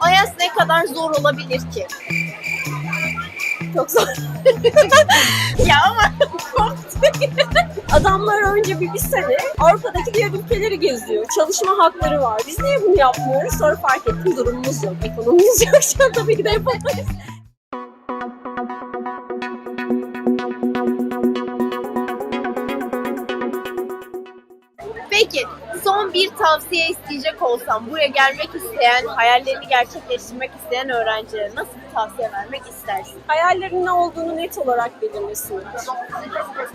Ayas ne kadar zor olabilir ki? Çok zor. Ya ama. Adamlar önce bir, bir sene Avrupa'daki diğer ülkeleri geziyor. Çalışma hakları var. Biz niye bunu yapmıyoruz? Sonra fark ettim durumumuz yok. Ekonomimiz yok. Şu an tabii ki de yapamayız. Peki son bir tavsiye isteyecek olsam buraya gelmek isteyen, hayallerini gerçekleştirmek isteyen öğrencilere nasıl tavsiye vermek istersin? Hayallerin ne olduğunu net olarak belirlesinler.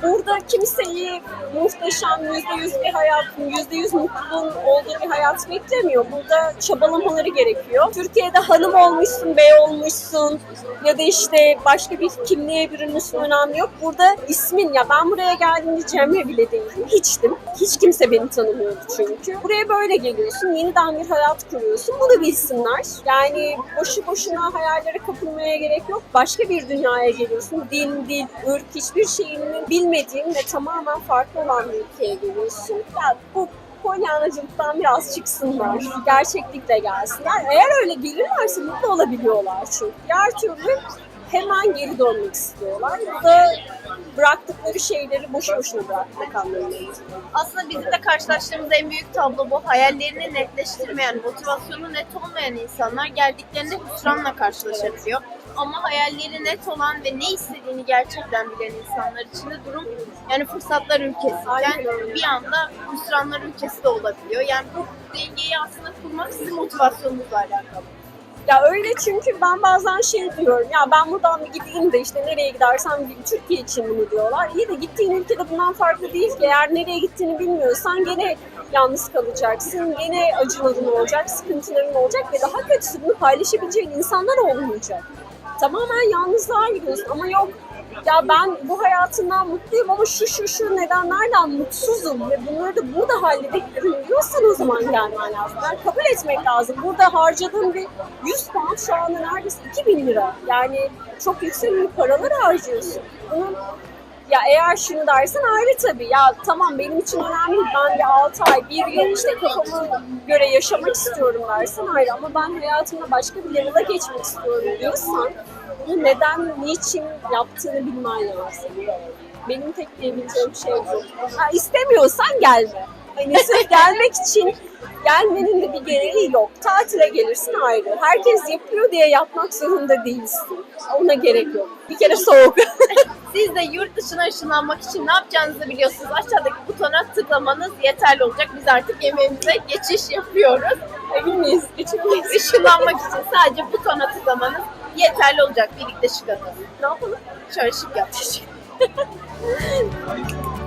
Burada kimseyi muhteşem yüzde yüz bir hayatın, yüzde yüz mutluluğun olduğu bir hayat beklemiyor. Burada çabalamaları gerekiyor. Türkiye'de hanım olmuşsun, bey olmuşsun ya da işte başka bir kimliğe bürünmüşsün önemli yok. Burada ismin ya ben buraya geldiğimde Cemre bile değildim. Hiçtim. Hiç kimse beni tanımıyordu çünkü. Buraya böyle geliyorsun, yeniden bir hayat kuruyorsun. Bunu bilsinler. Yani boşu boşuna hayallere kapılmaya gerek yok. Başka bir dünyaya geliyorsun. Din, dil, ırk hiçbir şeyini bilmediğin ve tamamen farklı olan bir ülkeye geliyorsun. Ya bu polyanacılıktan biraz çıksınlar. Gerçeklikle gelsinler. Eğer öyle gelirlerse mutlu olabiliyorlar çünkü. Diğer türlü hemen geri dönmek istiyorlar. Bu da bıraktıkları şeyleri boşu boşuna bırakmak anlamına geliyor. Aslında bizim de karşılaştığımız en büyük tablo bu. Hayallerini netleştirmeyen, motivasyonu net olmayan insanlar geldiklerinde hüsranla karşılaşabiliyor. Ama hayalleri net olan ve ne istediğini gerçekten bilen insanlar için de durum yani fırsatlar ülkesi. Yani bir anda hüsranlar ülkesi de olabiliyor. Yani bu dengeyi aslında kurmak sizin motivasyonunuzla alakalı. Ya öyle çünkü ben bazen şey diyorum ya ben buradan bir gideyim de işte nereye gidersem gideyim Türkiye için bunu diyorlar. İyi de gittiğin ülkede bundan farklı değil ki. Eğer nereye gittiğini bilmiyorsan gene yalnız kalacaksın. Gene acıların olacak, sıkıntıların olacak ve daha kötüsü bunu paylaşabileceğin insanlar olmayacak. Tamamen yalnızlığa gidiyorsun ama yok ya ben bu hayatından mutluyum ama şu şu şu nedenlerden mutsuzum ve bunları da burada halledebilirim diyorsan o zaman gelmen lazım. Yani kabul etmek lazım. Burada harcadığım bir 100 pound şu anda neredeyse 2000 lira. Yani çok yüksek bir paralar harcıyorsun. Bunun ya eğer şunu dersen ayrı tabii. Ya tamam benim için önemli. Ben bir 6 ay, 1 yıl işte kafama göre yaşamak istiyorum dersen ayrı. Ama ben hayatımda başka bir level'a geçmek istiyorum diyorsan bunu neden, niçin yaptığını bilmen lazım. Benim tek diyebileceğim şey bu. Ha, istemiyorsan gelme. Hani sırf gelmek için gelmenin de bir gereği yok. Tatile gelirsin ayrı. Herkes yapıyor diye yapmak zorunda değilsin. Ona gerek yok. Bir kere soğuk. Siz de yurt dışına ışınlanmak için ne yapacağınızı biliyorsunuz. Aşağıdaki butona tıklamanız yeterli olacak. Biz artık yemeğimize geçiş yapıyoruz. Emin miyiz? Geçemeyiz. Işınlanmak için sadece butona tıklamanız yeterli olacak. Birlikte çıkalım. Ne yapalım? Şöyle şık yap.